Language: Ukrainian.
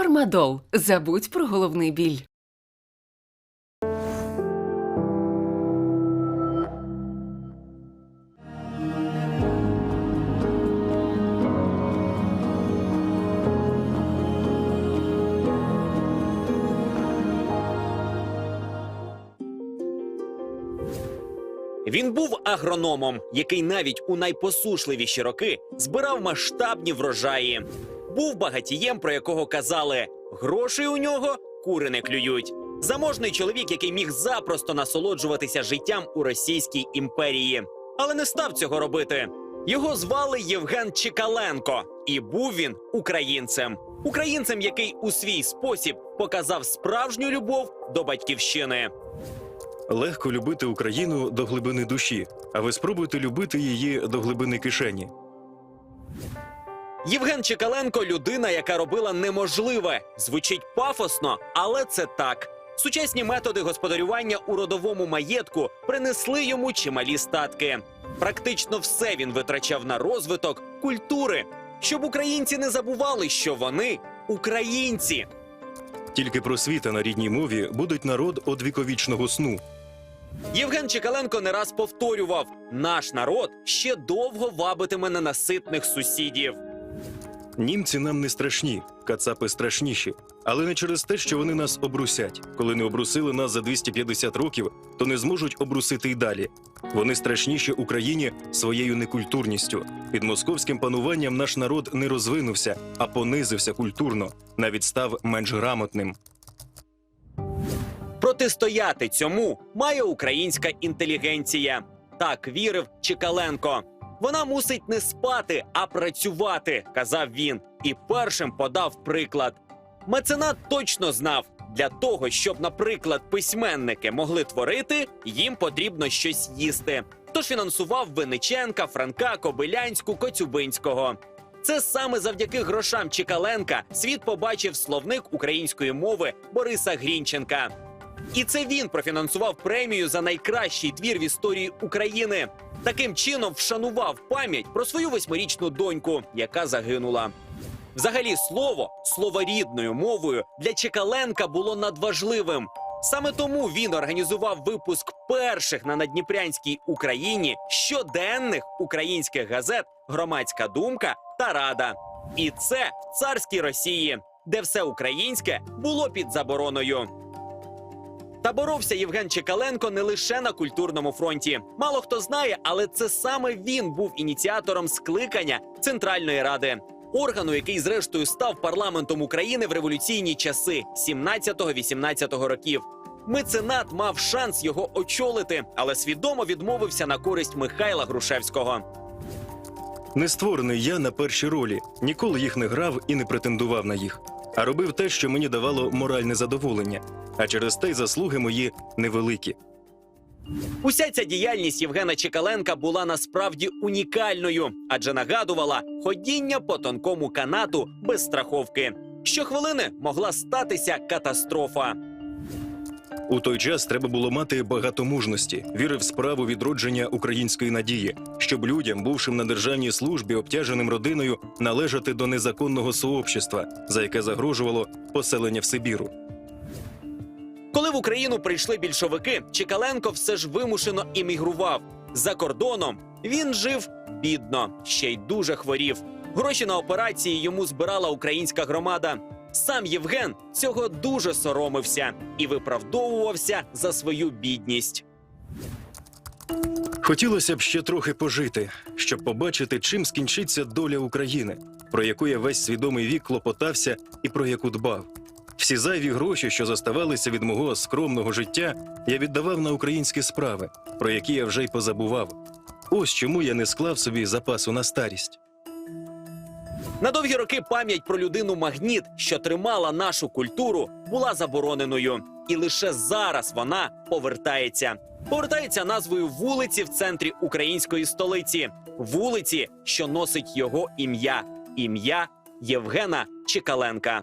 Фармадол. Забудь про головний біль. Він був агрономом, який навіть у найпосушливіші роки збирав масштабні врожаї. Був багатієм, про якого казали: грошей у нього кури не клюють. Заможний чоловік, який міг запросто насолоджуватися життям у Російській імперії, але не став цього робити. Його звали Євген Чекаленко, і був він українцем. Українцем, який у свій спосіб показав справжню любов до батьківщини. Легко любити Україну до глибини душі, а ви спробуйте любити її до глибини кишені. Євген Чекаленко людина, яка робила неможливе. Звучить пафосно, але це так. Сучасні методи господарювання у родовому маєтку принесли йому чималі статки. Практично все він витрачав на розвиток культури, щоб українці не забували, що вони українці. Тільки просвіта на рідній мові будуть народ од віковічного сну. Євген Чекаленко не раз повторював: наш народ ще довго вабитиме ненаситних сусідів. Німці нам не страшні, кацапи страшніші, але не через те, що вони нас обрусять. Коли не обрусили нас за 250 років, то не зможуть обрусити й далі. Вони страшніші Україні своєю некультурністю. Під московським пануванням наш народ не розвинувся, а понизився культурно, навіть став менш грамотним. Протистояти цьому має українська інтелігенція. Так вірив Чекаленко. Вона мусить не спати, а працювати, казав він, і першим подав приклад. Меценат точно знав, для того, щоб, наприклад, письменники могли творити, їм потрібно щось їсти. Тож фінансував Винниченка, Франка, Кобилянську, Коцюбинського. Це саме завдяки грошам Чекаленка світ побачив словник української мови Бориса Грінченка. І це він профінансував премію за найкращий твір в історії України. Таким чином вшанував пам'ять про свою восьмирічну доньку, яка загинула. Взагалі, слово слово рідною мовою для Чекаленка було надважливим. Саме тому він організував випуск перших на надніпрянській Україні щоденних українських газет Громадська думка та Рада. І це в царській Росії, де все українське було під забороною. Та боровся Євген Чекаленко не лише на культурному фронті. Мало хто знає, але це саме він був ініціатором скликання Центральної Ради, органу, який зрештою став парламентом України в революційні часи 17-18 років. Меценат мав шанс його очолити, але свідомо відмовився на користь Михайла Грушевського. Не створений я на перші ролі, ніколи їх не грав і не претендував на їх, а робив те, що мені давало моральне задоволення, а через те й заслуги мої невеликі. Уся ця діяльність Євгена Чекаленка була насправді унікальною, адже нагадувала ходіння по тонкому канату без страховки. Щохвилини могла статися катастрофа. У той час треба було мати багато мужності, віри в справу відродження української надії, щоб людям, бувшим на державній службі, обтяженим родиною, належати до незаконного сообщества, за яке загрожувало поселення в Сибіру. Коли в Україну прийшли більшовики, Чекаленко все ж вимушено іммігрував. За кордоном він жив бідно, ще й дуже хворів. Гроші на операції йому збирала українська громада. Сам Євген цього дуже соромився і виправдовувався за свою бідність. Хотілося б ще трохи пожити, щоб побачити, чим скінчиться доля України, про яку я весь свідомий вік клопотався і про яку дбав. Всі зайві гроші, що заставалися від мого скромного життя, я віддавав на українські справи, про які я вже й позабував. Ось чому я не склав собі запасу на старість. На довгі роки пам'ять про людину магніт, що тримала нашу культуру, була забороненою. І лише зараз вона повертається. Повертається назвою вулиці в центрі української столиці, вулиці, що носить його ім'я ім'я Євгена Чекаленка.